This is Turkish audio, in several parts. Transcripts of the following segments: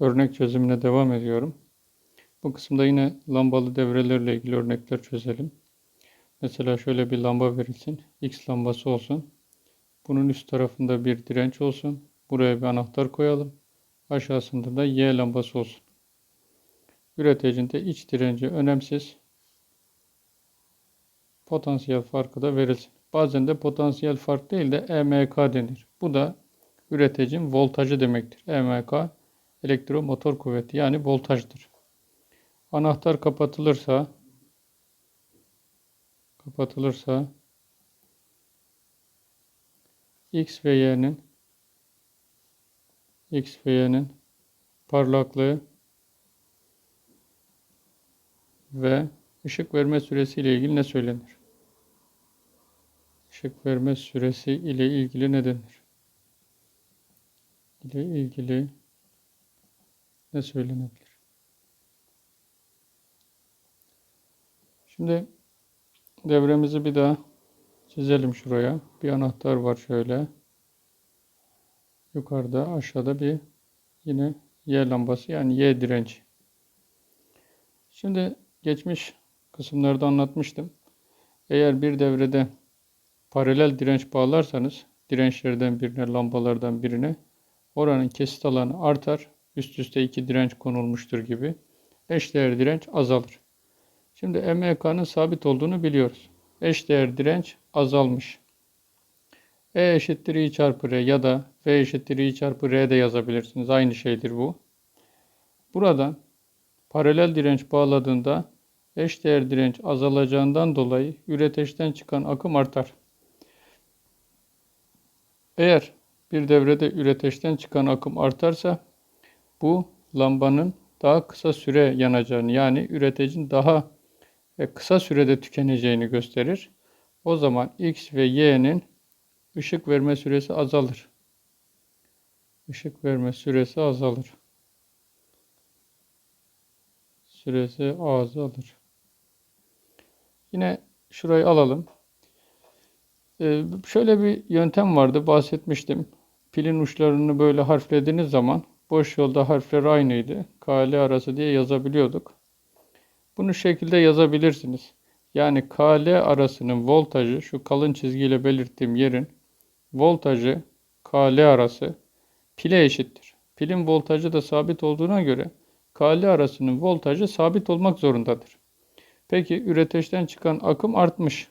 Örnek çözümüne devam ediyorum. Bu kısımda yine lambalı devrelerle ilgili örnekler çözelim. Mesela şöyle bir lamba verilsin. X lambası olsun. Bunun üst tarafında bir direnç olsun. Buraya bir anahtar koyalım. Aşağısında da Y lambası olsun. Üreticinde iç direnci önemsiz. Potansiyel farkı da verilsin. Bazen de potansiyel fark değil de EMK denir. Bu da üreticinin voltajı demektir. EMK elektromotor kuvveti yani voltajdır. Anahtar kapatılırsa kapatılırsa X ve Y'nin X ve Y'nin parlaklığı ve ışık verme süresi ile ilgili ne söylenir? Işık verme süresi ile ilgili ne denir? ile ilgili ne söylenebilir? Şimdi devremizi bir daha çizelim şuraya. Bir anahtar var şöyle. Yukarıda aşağıda bir yine Y lambası yani Y direnci. Şimdi geçmiş kısımlarda anlatmıştım. Eğer bir devrede paralel direnç bağlarsanız dirençlerden birine, lambalardan birine oranın kesit alanı artar. Üst üste iki direnç konulmuştur gibi. Eşdeğer direnç azalır. Şimdi EMK'nın sabit olduğunu biliyoruz. Eşdeğer direnç azalmış. E eşittir I çarpı R ya da V eşittir I çarpı R de yazabilirsiniz. Aynı şeydir bu. Buradan paralel direnç bağladığında eşdeğer direnç azalacağından dolayı üreteçten çıkan akım artar. Eğer bir devrede üreteçten çıkan akım artarsa bu lambanın daha kısa süre yanacağını yani üreticinin daha e, kısa sürede tükeneceğini gösterir. O zaman X ve Y'nin ışık verme süresi azalır. Işık verme süresi azalır. Süresi azalır. Yine şurayı alalım. Ee, şöyle bir yöntem vardı bahsetmiştim. Pilin uçlarını böyle harflediğiniz zaman boş yolda harfler aynıydı. KL arası diye yazabiliyorduk. Bunu şekilde yazabilirsiniz. Yani KL arasının voltajı şu kalın çizgiyle belirttiğim yerin voltajı KL arası pile eşittir. Pilin voltajı da sabit olduğuna göre KL arasının voltajı sabit olmak zorundadır. Peki üreteçten çıkan akım artmış.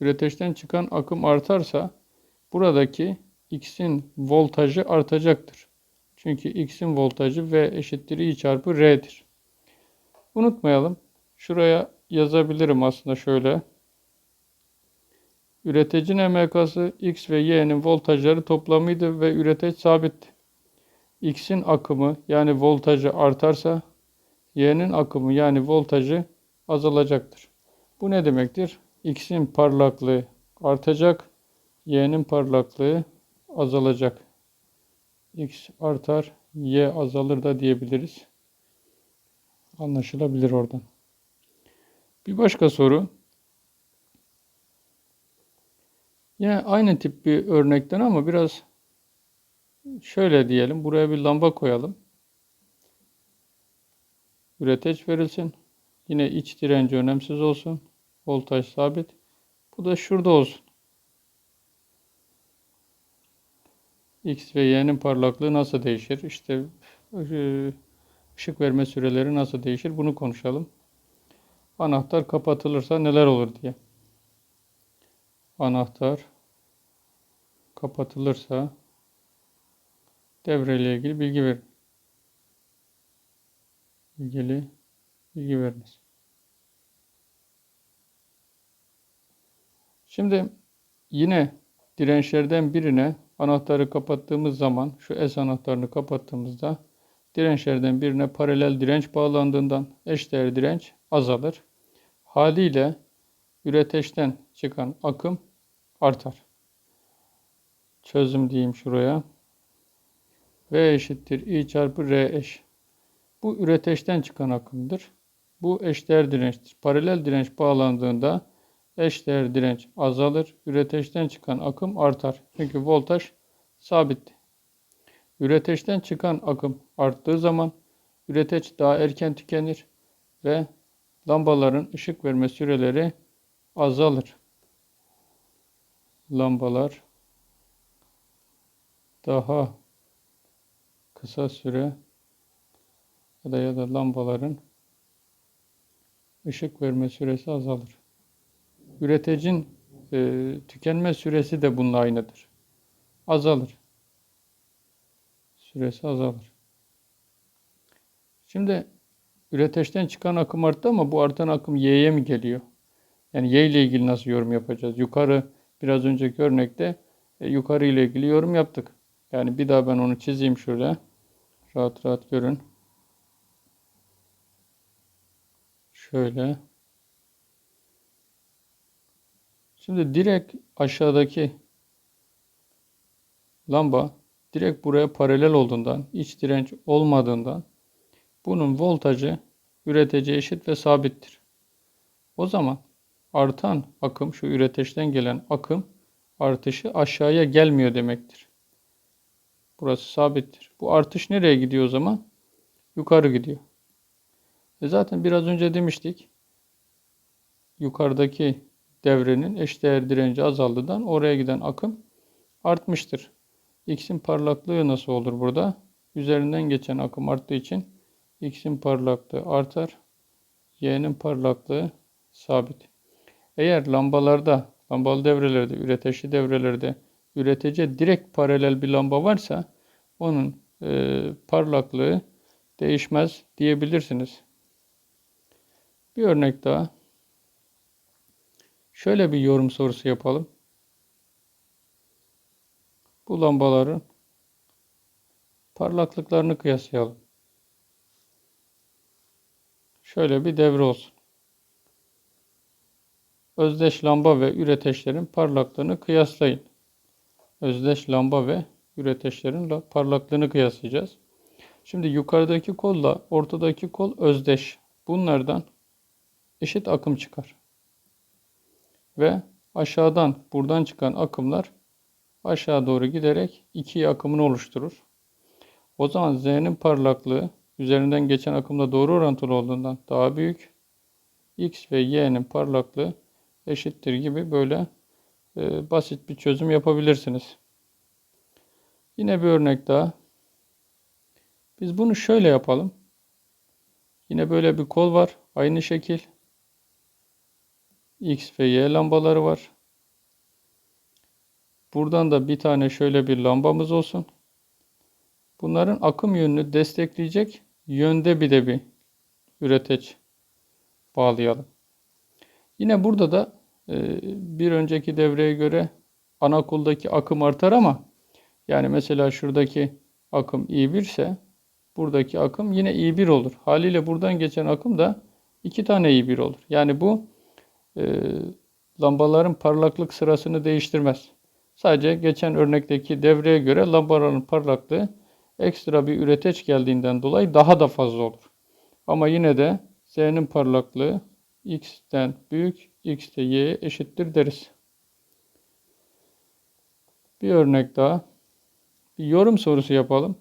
Üreteçten çıkan akım artarsa buradaki X'in voltajı artacaktır. Çünkü X'in voltajı V eşittir I çarpı R'dir. Unutmayalım. Şuraya yazabilirim aslında şöyle. Üreticinin EMK'sı X ve Y'nin voltajları toplamıydı ve üreteç sabitti. X'in akımı yani voltajı artarsa Y'nin akımı yani voltajı azalacaktır. Bu ne demektir? X'in parlaklığı artacak, Y'nin parlaklığı azalacak. X artar, Y azalır da diyebiliriz. Anlaşılabilir oradan. Bir başka soru. Yine aynı tip bir örnekten ama biraz şöyle diyelim. Buraya bir lamba koyalım. Üreteç verilsin. Yine iç direnci önemsiz olsun. Voltaj sabit. Bu da şurada olsun. X ve Y'nin parlaklığı nasıl değişir? İşte e, ışık verme süreleri nasıl değişir? Bunu konuşalım. Anahtar kapatılırsa neler olur diye. Anahtar kapatılırsa devreyle ilgili bilgi verin. İlgili bilgi veriniz. Şimdi yine dirençlerden birine anahtarı kapattığımız zaman şu S anahtarını kapattığımızda dirençlerden birine paralel direnç bağlandığından eşdeğer direnç azalır. Haliyle üreteçten çıkan akım artar. Çözüm diyeyim şuraya. V eşittir I çarpı R eş. Bu üreteçten çıkan akımdır. Bu eşdeğer dirençtir. Paralel direnç bağlandığında eşdeğer direnç azalır. Üreteçten çıkan akım artar. Çünkü voltaj sabit. Üreteçten çıkan akım arttığı zaman üreteç daha erken tükenir ve lambaların ışık verme süreleri azalır. Lambalar daha kısa süre ya da ya da lambaların ışık verme süresi azalır. Üreticin e, tükenme süresi de bununla aynıdır. Azalır. Süresi azalır. Şimdi üreteçten çıkan akım arttı ama bu artan akım Y'ye mi geliyor? Yani Y ile ilgili nasıl yorum yapacağız? Yukarı biraz önceki örnekte e, yukarı ile ilgili yorum yaptık. Yani bir daha ben onu çizeyim şöyle. Rahat rahat görün. Şöyle. Şimdi direkt aşağıdaki lamba direkt buraya paralel olduğundan, iç direnç olmadığından bunun voltajı üretece eşit ve sabittir. O zaman artan akım, şu üreteçten gelen akım artışı aşağıya gelmiyor demektir. Burası sabittir. Bu artış nereye gidiyor o zaman? Yukarı gidiyor. E zaten biraz önce demiştik. Yukarıdaki devrenin eşdeğer direnci azaldığından oraya giden akım artmıştır. X'in parlaklığı nasıl olur burada? Üzerinden geçen akım arttığı için X'in parlaklığı artar. Y'nin parlaklığı sabit. Eğer lambalarda, lambalı devrelerde, üreteçli devrelerde üretece direkt paralel bir lamba varsa onun e, parlaklığı değişmez diyebilirsiniz. Bir örnek daha. Şöyle bir yorum sorusu yapalım. Bu lambaların parlaklıklarını kıyaslayalım. Şöyle bir devre olsun. Özdeş lamba ve üreteçlerin parlaklığını kıyaslayın. Özdeş lamba ve üreteçlerin parlaklığını kıyaslayacağız. Şimdi yukarıdaki kolla ortadaki kol özdeş. Bunlardan eşit akım çıkar. Ve aşağıdan buradan çıkan akımlar aşağı doğru giderek iki akımını oluşturur. O zaman Z'nin parlaklığı üzerinden geçen akımla doğru orantılı olduğundan daha büyük. X ve Y'nin parlaklığı eşittir gibi böyle e, basit bir çözüm yapabilirsiniz. Yine bir örnek daha. Biz bunu şöyle yapalım. Yine böyle bir kol var. Aynı şekil. X ve Y lambaları var. Buradan da bir tane şöyle bir lambamız olsun. Bunların akım yönünü destekleyecek yönde bir de bir üreteç bağlayalım. Yine burada da e, bir önceki devreye göre ana koldaki akım artar ama yani mesela şuradaki akım I1 ise buradaki akım yine I1 olur. Haliyle buradan geçen akım da iki tane I1 olur. Yani bu e, lambaların parlaklık sırasını değiştirmez. Sadece geçen örnekteki devreye göre lambaların parlaklığı ekstra bir üreteç geldiğinden dolayı daha da fazla olur. Ama yine de Z'nin parlaklığı X'ten büyük, X de Y'ye eşittir deriz. Bir örnek daha. Bir yorum sorusu yapalım.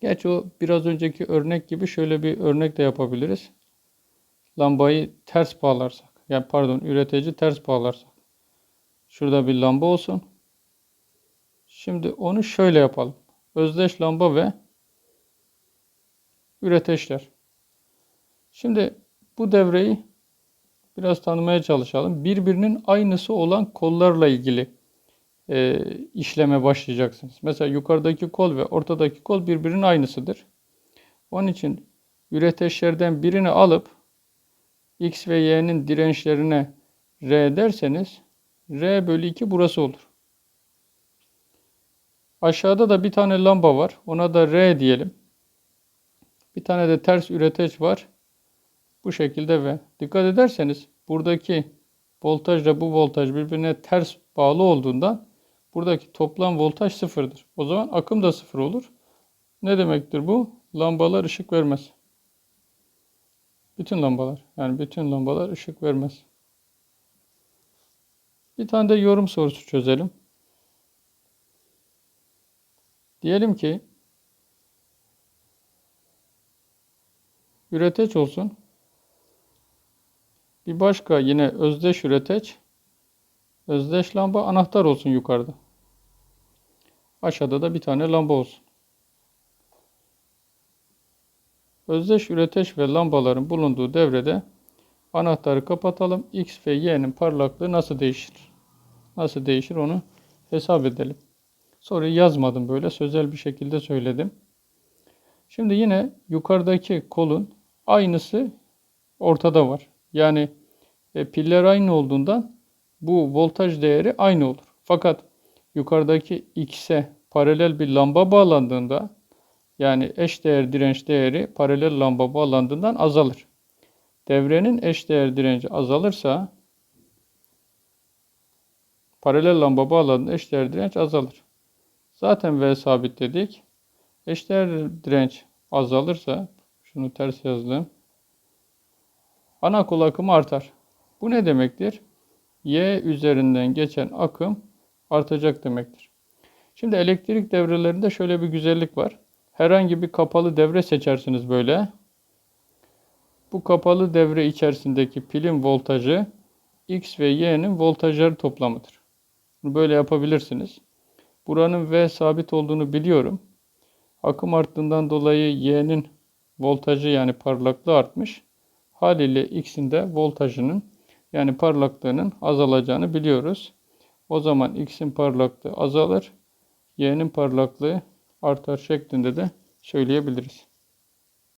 Geç o biraz önceki örnek gibi şöyle bir örnek de yapabiliriz. Lambayı ters bağlarsak. Yani pardon üretici ters bağlarsak. Şurada bir lamba olsun. Şimdi onu şöyle yapalım. Özdeş lamba ve üreteçler. Şimdi bu devreyi biraz tanımaya çalışalım. Birbirinin aynısı olan kollarla ilgili e, işleme başlayacaksınız. Mesela yukarıdaki kol ve ortadaki kol birbirinin aynısıdır. Onun için üreteçlerden birini alıp X ve Y'nin dirençlerine R derseniz R bölü 2 burası olur. Aşağıda da bir tane lamba var. Ona da R diyelim. Bir tane de ters üreteç var. Bu şekilde ve dikkat ederseniz buradaki voltajla bu voltaj birbirine ters bağlı olduğundan buradaki toplam voltaj sıfırdır. O zaman akım da sıfır olur. Ne demektir bu? Lambalar ışık vermez. Bütün lambalar. Yani bütün lambalar ışık vermez. Bir tane de yorum sorusu çözelim. Diyelim ki üreteç olsun. Bir başka yine özdeş üreteç. Özdeş lamba anahtar olsun yukarıda. Aşağıda da bir tane lamba olsun. Özdeş üreteç ve lambaların bulunduğu devrede anahtarı kapatalım. X ve Y'nin parlaklığı nasıl değişir? Nasıl değişir onu hesap edelim. Soruyu yazmadım böyle sözel bir şekilde söyledim. Şimdi yine yukarıdaki kolun aynısı ortada var. Yani e, piller aynı olduğundan bu voltaj değeri aynı olur. Fakat yukarıdaki X'e paralel bir lamba bağlandığında yani eş değer direnç değeri paralel lamba bağlandığından azalır. Devrenin eş değer direnci azalırsa paralel lamba bağlandığında eş değer direnç azalır. Zaten V sabit dedik. Eş değer direnç azalırsa şunu ters yazdım. Ana kol akımı artar. Bu ne demektir? Y üzerinden geçen akım artacak demektir. Şimdi elektrik devrelerinde şöyle bir güzellik var. Herhangi bir kapalı devre seçersiniz böyle. Bu kapalı devre içerisindeki pilin voltajı X ve Y'nin voltajları toplamıdır. Böyle yapabilirsiniz. Buranın V sabit olduğunu biliyorum. Akım arttığından dolayı Y'nin voltajı yani parlaklığı artmış. Haliyle X'in de voltajının yani parlaklığının azalacağını biliyoruz. O zaman X'in parlaklığı azalır. Y'nin parlaklığı artar şeklinde de söyleyebiliriz.